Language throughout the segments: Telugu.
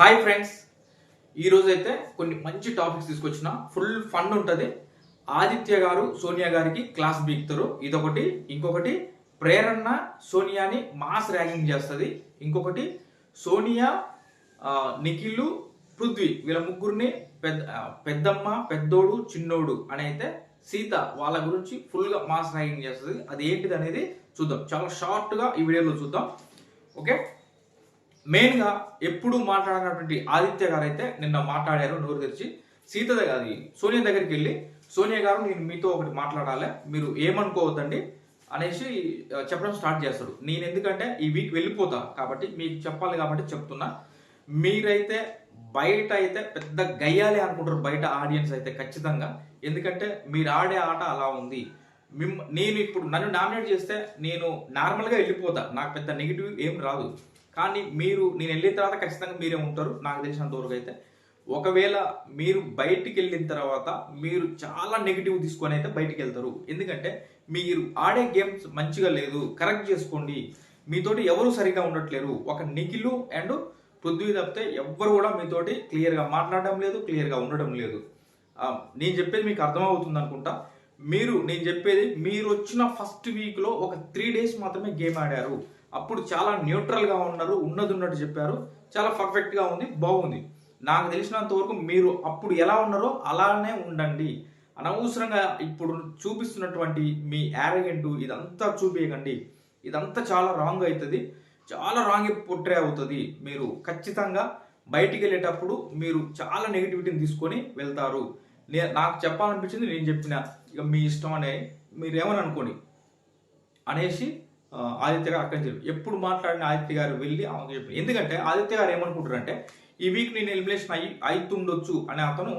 హాయ్ ఫ్రెండ్స్ ఈరోజు అయితే కొన్ని మంచి టాపిక్స్ తీసుకొచ్చిన. ఫుల్ ఫండ్ ఉంటుంది. ఆదిత్య గారు సోనియా గారికి క్లాస్ బీక్తారు. ఇదొకటి. ఇంకొకటి ప్రేరణ సోనియాని మాస్ ర్యాగింగ్ చేస్తుంది. ఇంకొకటి సోనియా నిఖిల్ పృథ్వీ వీళ్ళ ముగ్గురిని పెద్ద పెద్దమ్మ పెద్దోడు చిన్నోడు అని అయితే సీత వాళ్ళ గురించి ఫుల్గా మాస్ ర్యాగింగ్ చేస్తుంది. అది ఏంటిది అనేది చూద్దాం. చాలా షార్ట్గా ఈ వీడియోలో చూద్దాం. ఓకే మెయిన్గా ఎప్పుడు మాట్లాడినటువంటి ఆదిత్య గారు అయితే నిన్న మాట్లాడారు నోరు తెరిచి. సీత అది సోనియా దగ్గరికి వెళ్ళి సోనియా గారు నేను మీతో ఒకటి మాట్లాడాలి మీరు ఏమనుకోవద్దండి? అనేసి చెప్పడం స్టార్ట్ చేస్తాడు. నేను ఎందుకంటే ఈ వీక్ వెళ్ళిపోతా కాబట్టి మీకు చెప్పాలి కాబట్టి చెప్తున్నా. మీరైతే బయట అయితే పెద్ద గయ్యాలి అనుకుంటారు బయట ఆడియన్స్ అయితే ఖచ్చితంగా. ఎందుకంటే మీరు ఆడే ఆట అలా ఉంది. మిమ్ నేను ఇప్పుడు నన్ను నామినేట్ చేస్తే నేను నార్మల్గా వెళ్ళిపోతా. నాకు పెద్ద నెగిటివ్ ఏం రాదు. కానీ మీరు నేను వెళ్ళిన తర్వాత ఖచ్చితంగా మీరే ఉంటారు. నాకు తెలిసినంత వరకు అయితే. ఒకవేళ మీరు బయటికి వెళ్ళిన తర్వాత మీరు చాలా నెగిటివ్ తీసుకొని అయితే బయటికి వెళ్తారు. ఎందుకంటే మీరు ఆడే గేమ్స్ మంచిగా లేదు. కరెక్ట్ చేసుకోండి. మీతోటి ఎవరు సరిగా ఉండట్లేరు. ఒక నిఖిలు అండ్ పృథ్వీ తప్పితే ఎవ్వరు కూడా మీతోటి క్లియర్గా మాట్లాడడం లేదు క్లియర్గా ఉండడం లేదు. నేను చెప్పేది మీకు అర్థమవుతుంది అనుకుంటా. మీరు నేను చెప్పేది మీరు వచ్చిన ఫస్ట్ వీక్లో ఒక త్రీ డేస్ మాత్రమే గేమ్ ఆడారు. అప్పుడు చాలా న్యూట్రల్గా ఉన్నారు ఉన్నది ఉన్నట్టు చెప్పారు. చాలా పర్ఫెక్ట్గా ఉంది బాగుంది. నాకు తెలిసినంత వరకు మీరు అప్పుడు ఎలా ఉన్నారో అలానే ఉండండి. అనవసరంగా ఇప్పుడు చూపిస్తున్నటువంటి మీ యారగెంటు ఇదంతా చూపించకండి ఇదంతా చాలా రాంగ్ అవుతుంది చాలా రాంగ్ పొట్రే అవుతుంది. మీరు ఖచ్చితంగా బయటికి వెళ్ళేటప్పుడు మీరు చాలా నెగిటివిటీని తీసుకొని వెళ్తారు. నే నాకు చెప్పాలనిపించింది నేను చెప్పిన ఇక మీ ఇష్టం అనే మీరేమని ఏమని అనుకోండి అనేసి ఆదిత్య గారు అక్కడి నుంచి ఎప్పుడు మాట్లాడిన ఆదిత్య గారు వెళ్ళి ఆమెకు చెప్పి ఎందుకంటే ఆదిత్య గారు ఏమనుకుంటారంటే ఈ వీక్ నేను ఎలిమినేషన్ అయ్యి అవుతుండొచ్చు అనే అతను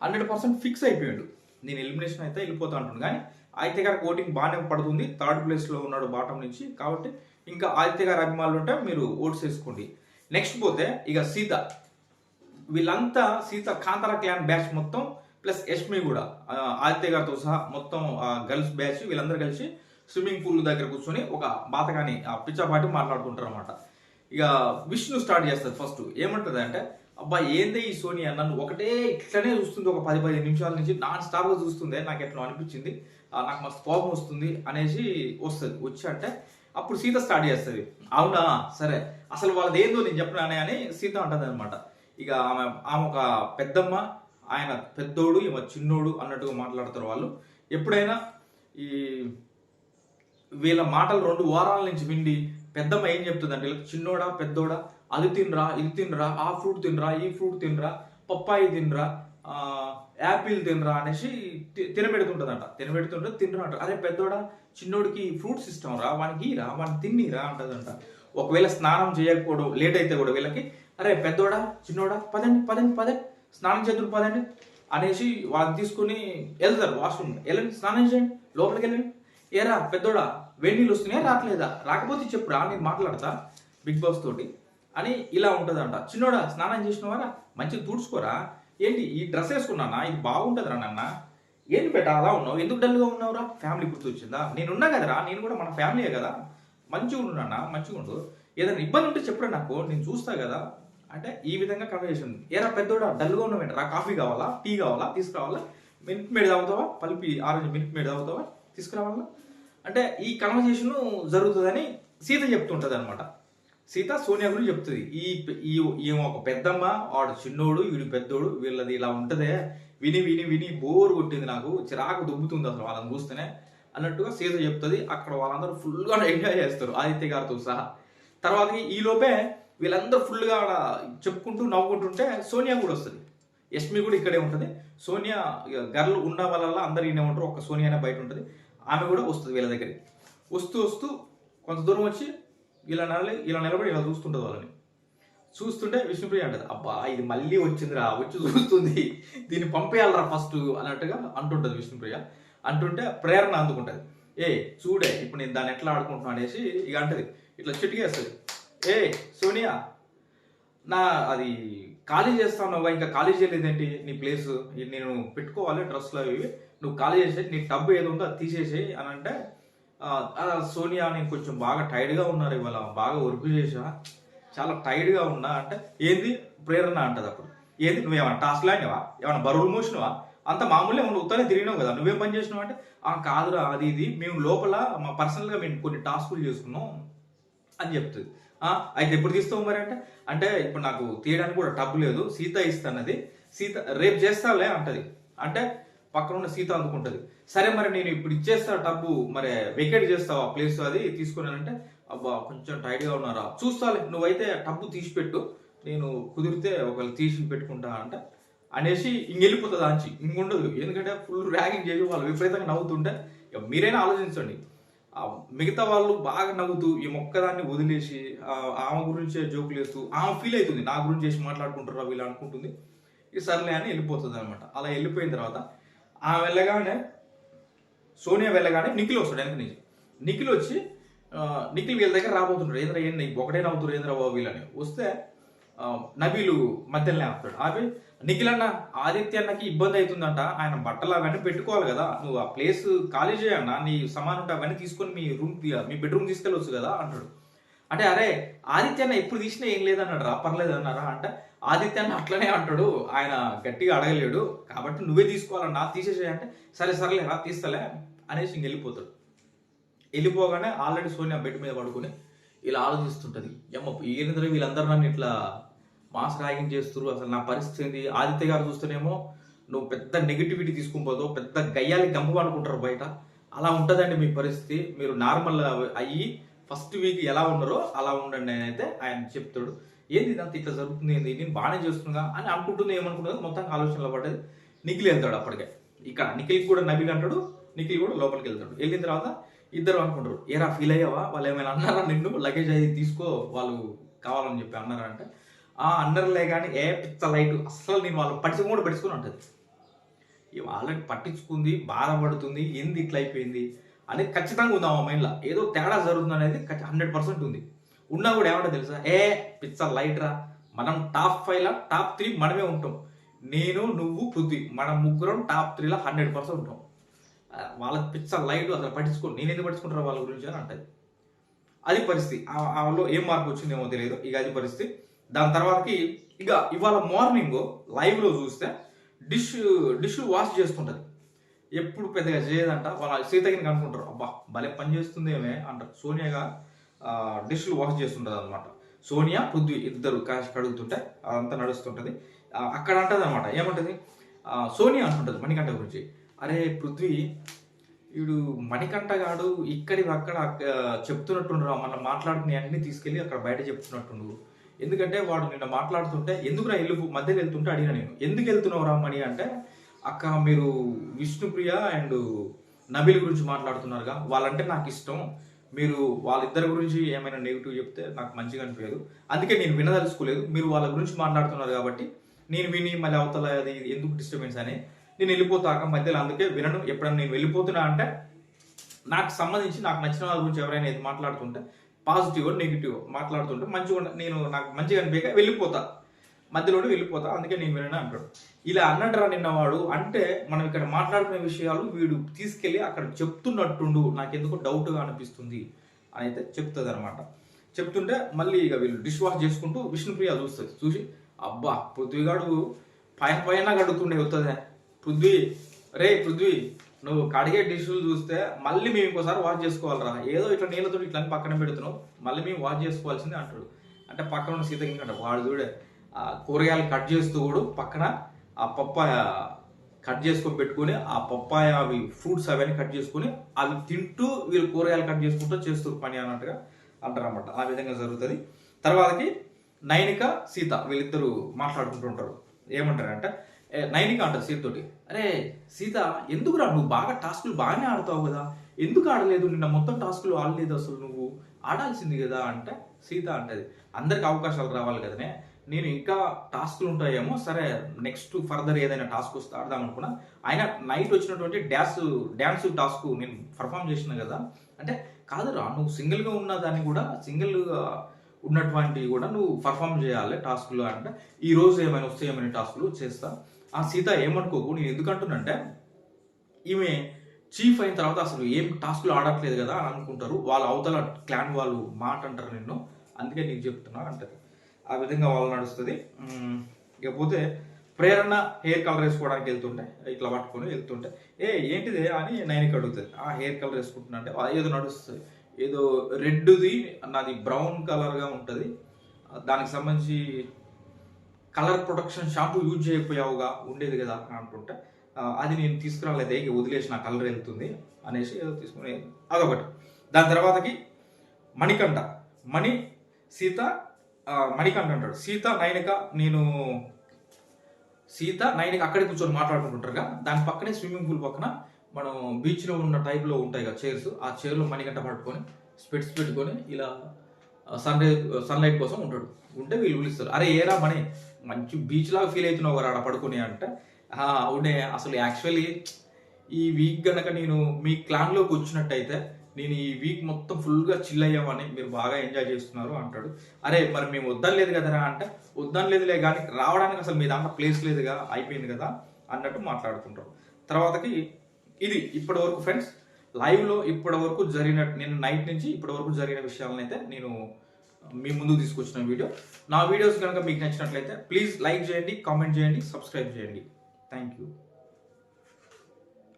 హండ్రెడ్ పర్సెంట్ ఫిక్స్ అయిపోయాడు. నేను ఎలిమినేషన్ అయితే వెళ్ళిపోతా అంటున్నాను కానీ ఆదిత్య గారికి ఓటింగ్ బాగానే పడుతుంది థర్డ్ ప్లేస్లో ఉన్నాడు బాటం నుంచి కాబట్టి ఇంకా ఆదిత్య గారి అభిమానులు ఉంటే మీరు ఓట్స్ వేసుకోండి. నెక్స్ట్ పోతే ఇక సీత. వీళ్ళంతా సీత కాంతార క్లాన్ బ్యాచ్ మొత్తం ప్లస్ యష్మి కూడా. ఆదిత్య గారితో సహా మొత్తం గర్ల్స్ బ్యాచ్ వీళ్ళందరూ కలిసి స్విమ్మింగ్ పూల్ దగ్గర కూర్చొని ఒక బాతగాని ఆ పిచ్చాపాటి మాట్లాడుకుంటారు అనమాట ఇక విష్ణు స్టార్ట్ చేస్తుంది ఫస్ట్. ఏమంటుంది అంటే అబ్బా ఏందే ఈ సోనియా నన్ను ఒకటే ఇట్లనే చూస్తుంది ఒక పది పదిహేను నిమిషాల నుంచి నాన్ స్టాప్గా చూస్తుంది నాకు ఎట్లా అనిపించింది? నాకు మస్తు కోపం వస్తుంది అనేసి వస్తుంది. వచ్చి అంటే అప్పుడు సీత స్టార్ట్ చేస్తుంది. అవునా? సరే. అసలు వాళ్ళది ఏందో నేను చెప్పినానే అని సీత అంటది అనమాట ఇక ఆమె ఆమె ఒక పెద్దమ్మ ఆయన పెద్దోడు ఈమె చిన్నోడు అన్నట్టుగా మాట్లాడతారు వాళ్ళు. ఎప్పుడైనా ఈ వీళ్ళ మాటలు రెండు వారాల నుంచి విండి పెద్దమ్మ ఏం చెప్తుందంటే వీళ్ళకి చిన్నోడా పెద్దోడా అది తినరా ఇది తినరా ఆ ఫ్రూట్ తినరా ఈ ఫ్రూట్ తినరా పప్పాయి తినరా యాపిల్ తినరా అనేసి తినబెడుతుంటుందంట తినబెడుతుంటదంట. తినబెడుతుంటే తినరా అంటారు అదే పెద్దోడా చిన్నోడికి ఫ్రూట్స్ ఇష్టం రా వానికి రా వాడిని తిన్నిరా అంటదంట. ఒకవేళ స్నానం చేయకపోవడం లేట్ అయితే కూడా వీళ్ళకి అరే పెద్దోడా చిన్నోడా పదండి పదండి పదండి స్నానం చేతులు పదండి అనేసి వాళ్ళని తీసుకుని వెళ్తారు వాష్రూమ్ వెళ్ళండి స్నానం చేయండి లోపలికి వెళ్ళండి. ఏరా పెద్దోడా వేడి నీళ్ళు వస్తున్నాయా? రావట్లేదా? రాకపోతే చెప్పురా నేను మాట్లాడతా. బిగ్ బాస్ తోటి. అని ఇలా ఉంటుందంట. చిన్నోడా స్నానం చేసినవారా? మంచిగా తుడుచుకోరా? ఏంటి ఈ డ్రెస్ వేసుకున్నానా? ఇది బాగుంటుందిరా నాన్న. ఏంటి బేట అలా ఉన్నావు? ఎందుకు డల్గా ఉన్నావురా? ఫ్యామిలీ గుర్తొచ్చిందా? నేనున్నా కదరా నేను కూడా మన ఫ్యామిలీయే కదా. మంచిగా ఉండు నాన్న మంచిగా ఉండు. ఏదైనా ఇబ్బంది ఉంటే చెప్పరా నాకు నేను చూస్తా కదా. అంటే ఈ విధంగా కన్వర్జేషన్ ఏరా పెద్దోడా డల్గా ఉన్నావు రా కాఫీ కావాలా? టీ కావాలా? తీసుకురావాలా? మిల్క్ మేడ్ తాగుతావా? పల్పి ఆరెంజ్ మిల్క్ మేడ్ తాగుతావా? తీసుకురావాలా? అంటే ఈ కన్వర్సేషన్ జరుగుతుందని సీత చెప్తుంటది అనమాట సీత సోనియా గురించి చెప్తుంది. ఈ ఈ ఈమె ఒక పెద్దమ్మ వాడు చిన్నోడు వీడు పెద్దోడు వీళ్ళది ఇలా ఉంటదే. విని విని విని బోర్ కొట్టింది నాకు. చిరాకు దుబ్బుతుంది అసలు వాళ్ళని చూస్తేనే అన్నట్టుగా సీత చెప్తుంది. అక్కడ వాళ్ళందరూ ఫుల్గా ఎంజాయ్ చేస్తారు. ఆదిత్య గారితో సహా. తర్వాత ఈ లోపే వీళ్ళందరూ ఫుల్గా ఆడ చెప్పుకుంటూ నవ్వుకుంటుంటే సోనియా కూడా వస్తుంది. యష్మి కూడా ఇక్కడే ఉంటుంది. సోనియా గర్ల్ ఉన్న వాళ్ళ అందరు ఈయన ఉంటారు. ఒక సోనియానే బయట ఉంటుంది. ఆమె కూడా వస్తుంది వీళ్ళ దగ్గరికి. వస్తూ వస్తూ కొంత దూరం వచ్చి ఇలా నడలి ఇలా నిలబడి ఇలా చూస్తుంటుంది వాళ్ళని. చూస్తుంటే విష్ణుప్రియ అంటది అబ్బా ఇది మళ్ళీ వచ్చిందిరా వచ్చి చూస్తుంది. దీన్ని పంపేయాలరా ఫస్ట్ అన్నట్టుగా అంటుంటుంది విష్ణుప్రియ. అంటుంటే ప్రేరణ అందుకుంటుంది. ఏ చూడే ఇప్పుడు నేను దాన్ని ఎట్లా ఆడుకుంటున్నా అనేసి ఇక అంటది. ఇట్లా చిటికేస్తుంది. ఏ సోనియా నా అది ఖాళీ చేస్తాను ఇంకా ఖాళీ చేయలేదేంటి నీ ప్లేస్ నేను పెట్టుకోవాలి డ్రెస్లో అవి నువ్వు ఖాళీ చేసే నీ టబ్ ఏదో ఉందో అది తీసేసేయి అని అంటే సోనియా నేను కొంచెం బాగా టైర్డ్గా ఉన్నారు ఇవాళ బాగా వర్క్ చేసా చాలా టైర్డ్గా ఉన్నా అంటే ఏంది? ప్రేరణ అంటది అప్పుడు. ఏంది? నువ్వేమన్నా టాస్క్ లాంటివా ఏమైనా బరువులు మోసినవా? అంత మామూలుగా నువ్వు ఉత్తరే తిరిగినావు కదా నువ్వేం పని చేసినావు అంటే ఆ కాదురా అది ఇది మేము లోపల మా పర్సనల్గా మేము కొన్ని టాస్కులు చేసుకున్నాం అని చెప్తుంది. అయితే ఎప్పుడు తీస్తావు మరి అంటే? అంటే ఇప్పుడు నాకు తీయడానికి కూడా టబ్బు లేదు సీత ఇస్తానది. సీత రేపు చేస్తాలే అంటది. అంటే పక్కన ఉన్న సీత అందుకుంటది. సరే మరి నేను ఇప్పుడు ఇచ్చేస్తా డబ్బు మరి వెకేట్ చేస్తావు ఆ ప్లేస్ అది తీసుకున్నానంటే అబ్బా కొంచెం టైట్గా ఉన్నారా? చూస్తాలే నువ్వైతే టబ్బు తీసిపెట్టు నేను కుదిరితే ఒకవేళ తీసి పెట్టుకుంటా అంటే అనేసి ఇంకెళ్ళిపోతుంది ఆంచి ఇంకుండదు ఎందుకంటే ఫుల్ ర్యాగింగ్ చేసి వాళ్ళు విపరీతంగా నవ్వుతుంటే మీరైనా ఆలోచించండి. మిగతా వాళ్ళు బాగా నవ్వుతూ ఈ మొక్కదాన్ని వదిలేసి ఆమె గురించే జోకులు వేస్తూ ఆమె ఫీల్ అవుతుంది నా గురించి చేసి మాట్లాడుకుంటారా వీళ్ళు అనుకుంటుంది. ఈ సర్లే అని వెళ్ళిపోతుంది అనమాట అలా వెళ్ళిపోయిన తర్వాత ఆమె వెళ్ళగానే సోనియా వెళ్ళగానే నిఖిల్ వస్తాడు వెనక నుంచి. నిఖిల్ వచ్చి నిఖిల్ వీళ్ళ దగ్గర రాబోతుంటాడు ఏంద్ర ఏంది? ఒకటే నవ్వుతారు ఏంద్ర బాబు వీళ్ళని. వస్తే నబీలు మధ్యలోనే ఆపుతాడు. ఆపి నిఖిల్ అన్న ఆదిత్య అన్నకి ఇబ్బంది అవుతుందంట. ఆయన బట్టలు అవన్నీ పెట్టుకోవాలి కదా. నువ్వు ఆ ప్లేస్ ఖాళీ చేయన్న నీ సమానం ఉంటే అవన్నీ తీసుకొని మీ రూమ్ మీ బెడ్రూమ్ తీసుకెళ్ళొచ్చు కదా అంటాడు. అంటే అరే ఆదిత్య అన్న ఎప్పుడు తీసినా ఏం లేదన్నాడు రా పర్లేదు అన్నారా? అంటే ఆదిత్య అన్న అట్లనే అంటాడు. ఆయన గట్టిగా అడగలేడు. కాబట్టి నువ్వే తీసుకోవాలన్నా తీసేసేయంటే సరే సరేలే రా తీస్తలే అనేసి ఇంక వెళ్ళిపోతాడు. వెళ్ళిపోగానే ఆల్రెడీ సోనియా బెడ్ మీద పడుకొని ఇలా ఆలోచిస్తుంటది. ఏమో ఈ వీళ్ళందరూ నన్ను ఇట్లా మాస్ ర్యాగింగ్ చేస్తున్నారు అసలు నా పరిస్థితి ఆదిత్య గారు చూస్తేనేమో నువ్వు పెద్ద నెగిటివిటీ తీసుకుని పోదు పెద్ద గయ్యాలి గంప అనుకుంటారు బయట. అలా ఉంటుందండి మీ పరిస్థితి. మీరు నార్మల్ అయ్యి ఫస్ట్ వీక్ ఎలా ఉన్నారో అలా ఉండండి అని అయితే ఆయన చెప్తాడు. ఏంది ఇదంతా ఇట్లా జరుగుతుంది ఏంది? నేను బాగానే చేస్తున్నా అని అనుకుంటుంది ఏమనుకుంటుంది? మొత్తం ఆలోచనలో పడ్డది. నిఖిల్ వెళ్తాడు అప్పటికే. ఇక్కడ నిఖిల్ కూడా నబీల్ అంటాడు నిఖిల్ కూడా లోపలికి వెళ్తాడు. వెళ్ళిన తర్వాత ఇద్దరు అనుకుంటారు ఏరా ఫీల్ అయ్యావా? వాళ్ళు ఏమైనా అన్నారా నిన్ను? లగేజ్ అది తీసుకో వాళ్ళు కావాలని చెప్పి అన్నారా అంటే ఆ అన్నర్లే కానీ ఏ పిచ్చ లైట్ అసలు నేను వాళ్ళు పట్టించుకుని కూడా పట్టించుకుని ఉంటుంది వాళ్ళని ఆల్రెడీ పట్టించుకుంది బాధపడుతుంది ఏంది ఇట్లా అయిపోయింది అనేది ఖచ్చితంగా ఉంది ఆ మైండ్లో. ఏదో తేడా జరుగుతుంది అనేది హండ్రెడ్ పర్సెంట్ ఉంది. ఉన్నా కూడా ఏమంటే తెలుసా? ఏ పిచ్చ లైట్ రా మనం టాప్ ఫైవ్లో టాప్ త్రీ మనమే ఉంటాం. నేను నువ్వు పృథ్వీ మనం ముగ్గురం టాప్ త్రీలో హండ్రెడ్ పర్సెంట్ ఉంటాం. వాళ్ళకి వాళ్ళ పిచ్చ లైట్ అసలు పట్టించుకో నేను ఎందుకు పట్టించుకుంటారు వాళ్ళ గురించి అని అంటది. అది పరిస్థితి. ఆ- ఏం మార్పు వచ్చిందేమో తెలియదు. ఇక అది పరిస్థితి. దాని తర్వాతకి ఇక ఇవాళ మార్నింగ్ లైవ్లో చూస్తే డిష్ డిష్ వాష్ చేస్తుంటుంది. ఎప్పుడు పెద్దగా చేయదంట. వాళ్ళ సీతగిని అనుకుంటారు అబ్బా భలే పని చేస్తుందేమే అంటారు. సోనియాగా డిష్లు వాష్ చేస్తుంటది అనమాట సోనియా పృథ్వీ ఇద్దరు క్యాష్ కడుగుతుంటే అదంతా నడుస్తుంటుంది. అక్కడ అంటది అనమాట ఏమంటది సోనియా అంటుంటుంది మణికంఠ గురించి. అరే పృథ్వీ వీడు మణికంఠ గాడు ఇక్కడి అక్కడ చెప్తున్నట్టుండ్రు. మన మాట్లాడుకునే అన్ని తీసుకెళ్ళి అక్కడ బయట చెప్తున్నట్టుండు. ఎందుకంటే వాడు నిన్న మాట్లాడుతుంటే ఎందుకురా వెళ్ళి మధ్యలో వెళ్తుంటే అడిగిన నేను ఎందుకు వెళ్తున్నావు రమ్మని అంటే అక్క మీరు విష్ణుప్రియ అండ్ నబిల్ గురించి మాట్లాడుతున్నారుగా. వాళ్ళంటే నాకు ఇష్టం. మీరు వాళ్ళిద్దరి గురించి ఏమైనా నెగిటివ్ చెప్తే నాకు మంచిగా అనిపించదు. అందుకే నేను వినదలుచుకోలేదు. మీరు వాళ్ళ గురించి మాట్లాడుతున్నారు కాబట్టి నేను విని మళ్ళీ అవతల అది ఎందుకు డిస్టర్బెన్స్ అని నేను వెళ్ళిపోతాక మధ్యలో అందుకే వినను. ఎప్పుడైనా నేను వెళ్ళిపోతున్నా అంటే నాకు సంబంధించి నాకు నచ్చిన వాళ్ళ గురించి ఎవరైనా ఇది మాట్లాడుతుంటే పాజిటివ్ నెగిటివ్ మాట్లాడుతుంటే మంచిగా నేను నాకు మంచిగా అనిపించక వెళ్ళిపోతా. మధ్యలోనే వెళ్ళిపోతా అందుకే నేను వినను అంటాడు. ఇలా అన్నట్రా నిన్నవాడు? అంటే మనం ఇక్కడ మాట్లాడుకునే విషయాలు వీడు తీసుకెళ్ళి అక్కడ చెప్తున్నట్టుండు. నాకు ఎందుకు డౌట్గా అనిపిస్తుంది అని అయితే చెప్తుంది అనమాట చెప్తుంటే మళ్ళీ ఇక వీళ్ళు డిష్ వాష్ చేసుకుంటూ విష్ణుప్రియ చూస్తుంది చూసి అబ్బా పృథ్వీగాడు పైన పైన గడుగుతుండే వస్తుంది పృథ్వీ రే పృథ్వీ నువ్వు కడిగే డిష్లు చూస్తే మళ్ళీ మేము ఇంకోసారి వాష్ చేసుకోవాలరా. ఏదో ఇట్లా నీళ్ళతో ఇట్లా పక్కన పెడుతున్నావు మళ్ళీ మేము వాష్ చేసుకోవాల్సిందే అంటాడు. అంటే పక్కన ఉన్న సీత ఇంకంట వాడు చూడే కూరగాయలు కట్ చేస్తూ కూడా పక్కన ఆ పప్పాయ కట్ చేసుకొని పెట్టుకొని ఆ పప్పాయ అవి ఫ్రూట్స్ అవన్నీ కట్ చేసుకొని అవి తింటూ వీళ్ళు కూరగాయలు కట్ చేసుకుంటూ చేస్తారు పని అన్నట్టుగా అంటారు అనమాట ఆ విధంగా జరుగుతుంది. తర్వాతకి నైనిక సీత వీళ్ళిద్దరూ మాట్లాడుకుంటుంటారు ఏమంటారంటే నైనిక అంటారు సీతతోటి. అరే సీత ఎందుకురా నువ్వు బాగా టాస్కులు బాగానే ఆడతావు కదా? ఎందుకు ఆడలేదు? నిన్న మొత్తం టాస్కులు ఆడలేదు అసలు నువ్వు. ఆడాల్సింది కదా అంటే సీత అంటది. అందరికి అవకాశాలు రావాలి కదనే. నేను ఇంకా టాస్క్లు ఉంటాయేమో సరే నెక్స్ట్ ఫర్దర్ ఏదైనా టాస్క్ వస్తే ఆడదాం అనుకున్నా. ఆయన నైట్ వచ్చినటువంటి డ్యాన్స్ డ్యాన్స్ టాస్క్ నేను పర్ఫామ్ చేసిన కదా. అంటే కాదురా నువ్వు సింగిల్గా ఉన్న దాన్ని కూడా సింగిల్గా ఉన్నటువంటివి కూడా నువ్వు పర్ఫామ్ చేయాలి టాస్క్లు అంటే. ఈ రోజు ఏమైనా వస్తే ఏమైనా టాస్క్లు చేస్తా. ఆ సీత ఏమనుకోకు? నేను ఎందుకంటున్నంటే ఈమె చీఫ్ అయిన తర్వాత అసలు ఏం టాస్క్లు ఆడట్లేదు కదా అని అనుకుంటారు. వాళ్ళ అవతల క్లాన్ వాళ్ళు మాట అంటారు నిన్ను. అందుకే నీకు చెప్తున్నా అంటది. ఆ విధంగా వాళ్ళు నడుస్తుంది. ఇకపోతే ప్రేరణ హెయిర్ కలర్ వేసుకోవడానికి వెళ్తుంటే ఇట్లా పట్టుకొని వెళ్తుంటే ఏ ఏంటిది అని నైన్కి అడుగుతుంది. ఆ హెయిర్ కలర్ వేసుకుంటున్నా అంటే ఏదో నడుస్తుంది. ఏదో రెడ్ది నాది బ్రౌన్ కలర్గా ఉంటుంది. దానికి సంబంధించి కలర్ ప్రొటెక్షన్ షాంపూ యూజ్ చేయకపోయావుగా ఉండేది కదా అని అనుకుంటే అది నేను తీసుకురాలేదు ఇక వదిలేసి నా కలర్ వెళ్తుంది అనేసి ఏదో తీసుకుని అదొకటి. దాని తర్వాతకి మణికంఠ. మణి సీత మణికంఠ అంటాడు. సీత నయనిక నేను సీత నైనిక అక్కడే కూర్చొని మాట్లాడుకుంటుంటారుగా. దాని పక్కనే స్విమ్మింగ్ పూల్ పక్కన మనం బీచ్లో ఉన్న టైప్లో ఉంటాయి కదా చైర్స్. ఆ చైర్లో మణికంఠ పట్టుకొని స్పెట్స్ పెట్టుకొని ఇలా సన్ రైజ్ సన్లైట్ కోసం ఉంటాడు. ఉంటే వీళ్ళు పిలుస్తారు. అరే ఏరా మని మంచి బీచ్ లాగా ఫీల్ అవుతున్నావు కదా ఆడ పడుకుని అంటే. అవునే అసలు యాక్చువల్లీ ఈ వీక్ గనక నేను మీ క్లాన్లోకి వచ్చినట్టయితే నేను ఈ వీక్ మొత్తం ఫుల్గా చిల్ అయ్యామని మీరు బాగా ఎంజాయ్ చేస్తున్నారు అంటాడు. అరే మరి మేము వద్దని లేదు కదరా అంటే వద్దని లేదులే కానీ రావడానికి అసలు మీ దాంట్లో ప్లేస్ లేదుగా అయిపోయింది కదా అన్నట్టు మాట్లాడుకుంటారు తర్వాతకి ఇది ఇప్పటి వరకు ఫ్రెండ్స్ లైవ్లో ఇప్పటి వరకు జరిగిన నేను నైట్ నుంచి ఇప్పటి వరకు జరిగిన విషయాలను అయితే నేను మీ ముందుకు తీసుకొచ్చిన వీడియో. నా వీడియోస్ కనుక మీకు నచ్చినట్లయితే ప్లీజ్ లైక్ చేయండి కామెంట్ చేయండి సబ్స్క్రైబ్ చేయండి. Thank you